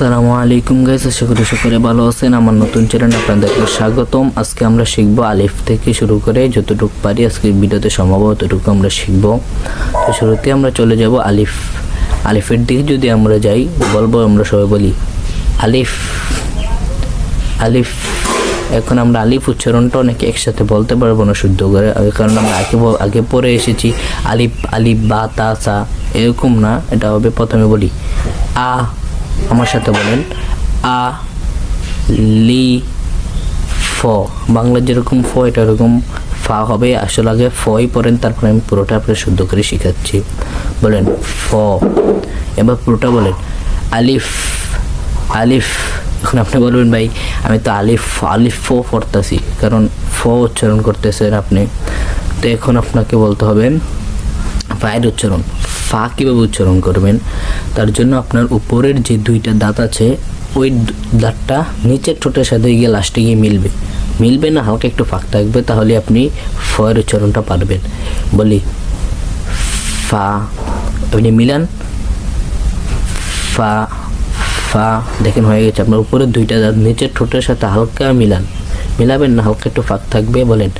আসসালামু আলাইকুম গাইস আশা করি সকলে ভালো আছেন। আমার নতুন চ্যানেল আপনাদেরকে স্বাগতম। আজকে আমরা শিখব আলিফ থেকে শুরু করে যতটুকু পারি আজকে ভিডিওতে সম্ভব ততটুকু আমরা শিখব। তো শুরুতে আমরা চলে যাব আলিফ। আলিফের দিকে যদি আমরা যাই, বলব আমরা সবাই বলি, আলিফ। আলিফ। এখন আমরা আলিফ উচ্চারণটা অনেকে একসাথে বলতে পারব না শুদ্ধ করে। কারণ আমরা আগে আগে পড়ে এসেছি, আলিফ আলিফ, বা, তা, সা। এরকম না, এটা হবে প্রথমে বলি, আ আমার সাথে বলেন, আ, লি, ফ। বাংলা যেরকম ফ, এটা এরকম ফা হবে। আসলে আগে ফই পড়েন, তারপরে আমি পুরোটা আপনার শুদ্ধ করে শেখাচ্ছি। বলেন, ফ। এবার পুরোটা বলেন, আলিফ আলিফ। এখন আপনি বলবেন, ভাই, আমি তো আলিফ আলিফ ফ পড়তেছি, কারণ ফ উচ্চারণ করতেছেন আপনি। তো এখন আপনাকে বলতে হবে ফায়ের উচ্চারণ, ফা কীভাবে উচ্চারণ করবেন? তার জন্য আপনার উপরের যে দুইটা দাঁত আছে, ওই দাঁতটা নিচের ঠোঁটের সাথে গিয়ে লাস্টে গিয়ে মিলবে। মিলবে না, হালকা একটু ফাঁক থাকবে, তাহলে আপনি ফয়ের উচ্চারণটা পারবেন। বলি, ফা, আপনি মিলান। ফা ফা, দেখেন হয়ে গেছে, আপনার উপরে দুইটা দাঁত, নিচের ঠোঁটের সাথে হালকা মিলান। মিলাবেন না, হালকা একটু ফাঁক থাকবে, বলেন।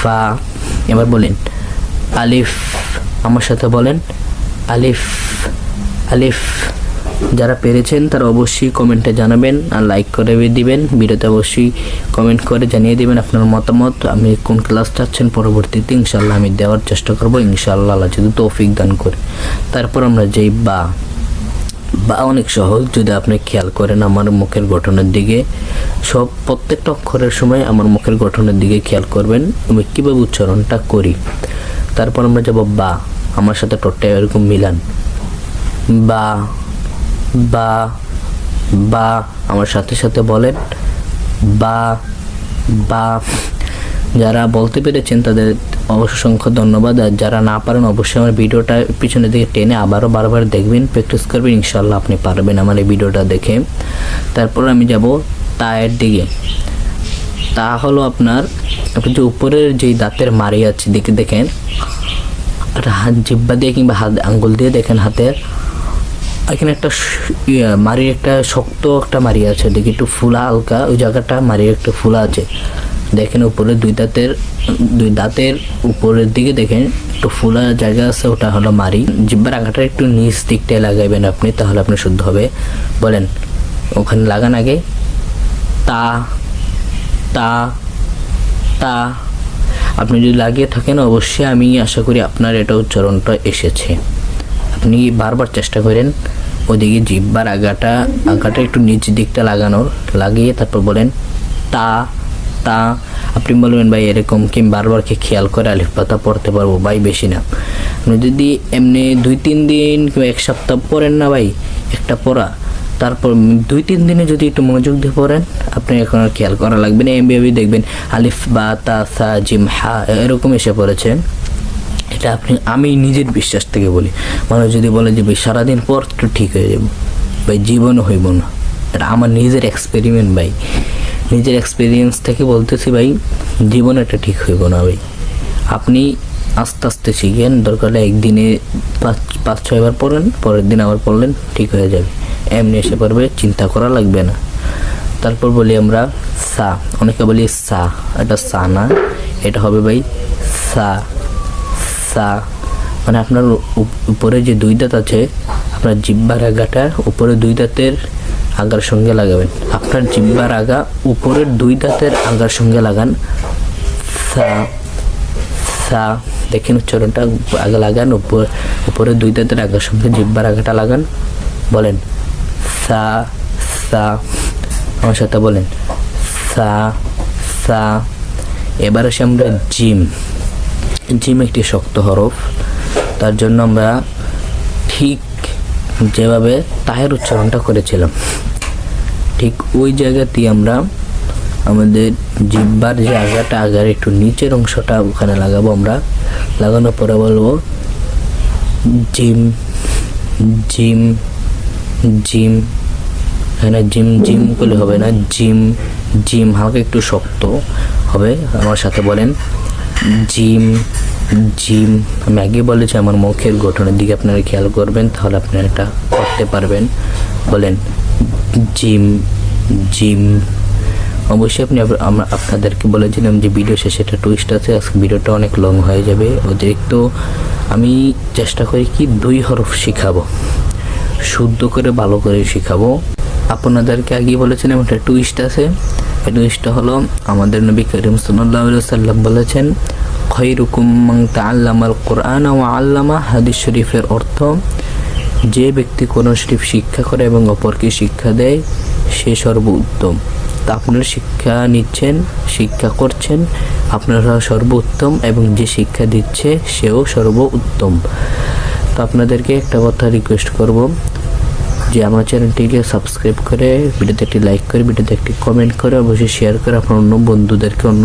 ফা, এবার বলেন আলিফ, আমার সাথে বলেন। আলিফ আলিফ, যারা পেরেছেন তারা অবশ্যই কমেন্টে জানাবেন আর লাইক করে দিবেন। ভিডিওতে অবশ্যই কমেন্ট করে জানিয়ে দিবেন আপনার মতামত। আমি কোন ক্লাস চাচ্ছেন? পরবর্তীতে ইনশাল্লাহ আমি দেওয়ার চেষ্টা করব। ইনশাল্লাহ আল্লাহ যদি তৌফিক দান করে। তারপর আমরা যেই বা বা অনেক সহজ। যদি আপনি খেয়াল করেন আমার মুখের গঠনের দিকে, সব প্রত্যেকটা অক্ষরের সময় আমার মুখের গঠনের দিকে খেয়াল করবেন। আমি কীভাবে উচ্চারণটা করি? তারপর আমরা যাব বা। আমার সাথে টোটটা এরকম মিলান। বা বা বা, আমার সাথে সাথে বলেন, বা বা। যারা বলতে পেরেছেন তাদের অসংখ্য ধন্যবাদ। আর যারা না পারেন অবশ্যই আমার ভিডিওটা পিছনের দিকে টেনে আবারও বারবার দেখবেন প্র্যাকটিস করবেন ইনশাল্লাহ আপনি পারবেন আমার এই ভিডিওটা দেখে। তারপর আমি যাব তায়ের দিকে। তা হলো আপনার আপনি যে উপরের যেই দাঁতের মারি আছে দেখে দেখেন। একটা হাত জিব্বা দিয়ে কিংবা হাত আঙ্গুল দিয়ে দেখেন হাতের। এখানে একটা ইয়া, মারির একটা শক্ত একটা মারি আছে দেখি একটু ফুলা হালকা ওই জায়গাটা মারির একটু ফুলা আছে। দেখেন উপরে দুই দাঁতের দুই দাঁতের উপরের দিকে দেখেন একটু ফুলা জায়গা আছে ওটা হলো মারি জিব্বার আগাটা একটু নিচ দিকটায় লাগাইবেন আপনি তাহলে আপনি শুদ্ধ হবে। বলেন ওখানে লাগান আগে। তা তা তা। আপনি যদি লাগিয়ে থাকেন, অবশ্যই আমি আশা করি আপনার এটা উচ্চারণটা এসেছে। আপনি বারবার চেষ্টা করেন ওদিকে জিব্বার আগাটা আগাটা একটু নিচ দিকটা লাগানোর। লাগিয়ে তারপর বলেন, তা তা। আপনি বলবেন, ভাই, এরকম কি বারবার কি খেয়াল করে আলিফ পাতা পড়তে পারব? ভাই, বেশি না। আপনি যদি এমনি দুই, তিন দিন কিংবা এক সপ্তাহ পড়েন না, ভাই, একটা পড়া তারপর দুই, তিন দিনে যদি একটু মনোযোগ দিয়ে পড়েন, আপনি এখন আর খেয়াল করা লাগবে না। এমবি দেখবেন, আলিফ, বা, তা, সা, জিম, হা এরকম এসে পড়েছেন এটা আপনি, আমি নিজের বিশ্বাস থেকে বলি। মানুষ যদি বলে যে, ভাই, সারাদিন পর একটু ঠিক হয়ে যাব। ভাই জীবনও হইব না। এটা আমার নিজের এক্সপেরিমেন্ট ভাই। নিজের এক্সপিরিয়েন্স থেকে বলতেছি, ভাই, জীবন এটা ঠিক হইব না, ভাই। আপনি আস্তে আস্তে শিখেন। দরকার হলে একদিনে পাঁচ পাঁচ, ছয়বার পড়েন, পরের দিন আবার পড়লেন, ঠিক হয়ে যাবে। এমনি এসে পড়বে, চিন্তা করা লাগবে না। তারপর বলি আমরা সা। অনেকে বলি সা। এটা সা না, এটা হবে ভাই সা। সা। মানে আপনার উপরে যে দুই দাঁত আছে, আপনার জিব্বার আগাটা উপরে দুই দাঁতের আগার সঙ্গে লাগাবেন। আপনার জিব্বার আগা উপরের দুই দাঁতের আগার সঙ্গে লাগান। সা। সা। দেখেন উচ্চারণটা, আগে লাগান উপর দুই দাঁতের আগার সঙ্গে জিব্বার আগাটা লাগান। বলেন। সা সা, আমার সাথে বলেন। সা সা, এবার আসি আমরা জিম। জিম একটি শক্ত হরফ, তার জন্য আমরা ঠিক যেভাবে তাহের উচ্চারণটা করেছিলাম, ঠিক ওই জায়গাতেই আমরা আমাদের জিব্বার যে আগাটা, আগার একটু নিচের অংশটা ওখানে লাগাবো আমরা। লাগানোর পরে বলব জিম জিম জিম এখানে জিম জিম করলে হবে না, জিম জিম, হালকা একটু শক্ত হবে, আমার সাথে বলেন। জিম জিম, আমি আগে বলেছি আমার মুখের গঠনের দিকে আপনারা খেয়াল করবেন, তাহলে আপনারা এটা করতে পারবেন। বলেন, জিম জিম, অবশ্যই আপনি আপ- আমরা আপনাদেরকে বলেছিলাম যে ভিডিও শেষে একটা টুইস্ট আছে, আজকে ভিডিওটা অনেক লং হয়ে যাবে। অতিরিক্ত আমি চেষ্টা করি কি দুই হরফ শিখাবো। শুদ্ধ করে, ভালো করে শিখাবো। আপনাদেরকে আগে বলেছিলাম, একটা টুইস্ট আছে। এই টুইস্টটা হলো, আমাদের নবী করিম সাল্লাম বলেছেন, খৈরুকুম মান তাআল্লামাল কোরআন ও আল্লামা হাদিস শরীফের অর্থ, যে ব্যক্তি কোরআন শরীফ শিক্ষা করে এবং অপরকে শিক্ষা দেয়, সে সর্ব উত্তম তা আপনারা শিক্ষা নিচ্ছেন, শিক্ষা করছেন, আপনারা সর্ব উত্তম এবং যে শিক্ষা দিচ্ছে, সেও সর্ব উত্তম তো আপনাদেরকে একটা কথা রিকোয়েস্ট করব, যে আমার চ্যানেলটিকে সাবস্ক্রাইব করে, ভিডিওতে একটি লাইক করে, ভিডিওতে একটি কমেন্ট করে, অবশ্যই শেয়ার করে আপনার অন্য বন্ধুদেরকে, অন্য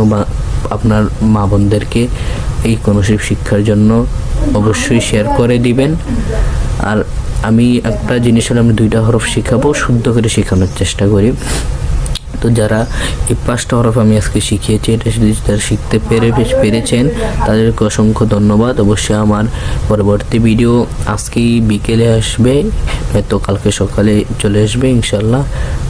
আপনার মা বোনদেরকে এই কর্মশীল শিক্ষার জন্য অবশ্যই শেয়ার করে দিবেন। আর আমি একটা জিনিস হলে আমি দুইটা হরফ শেখাবো, শুদ্ধ করে শেখানোর চেষ্টা করি। তো যারা এই পাঁচটা হরফ আমি আজকে শিখিয়েছি, এটা যদি যারা শিখতে পেরে পেরেছেন, তাদেরকে অসংখ্য ধন্যবাদ। অবশ্যই আমার পরবর্তী ভিডিও আজকেই বিকেলে আসবে, হয়তো কালকে সকালে চলে আসবে ইনশাল্লাহ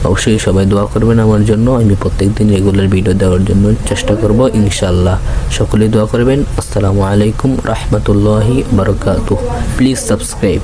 অবশ্যই সবাই দোয়া করবেন আমার জন্য। আমি প্রত্যেকদিন রেগুলার ভিডিও দেওয়ার জন্য চেষ্টা করব ইনশাল্লাহ সকলেই দোয়া করবেন। আসসালামু আলাইকুম রহমতুল্লাহি বারকাতু প্লিজ সাবস্ক্রাইব।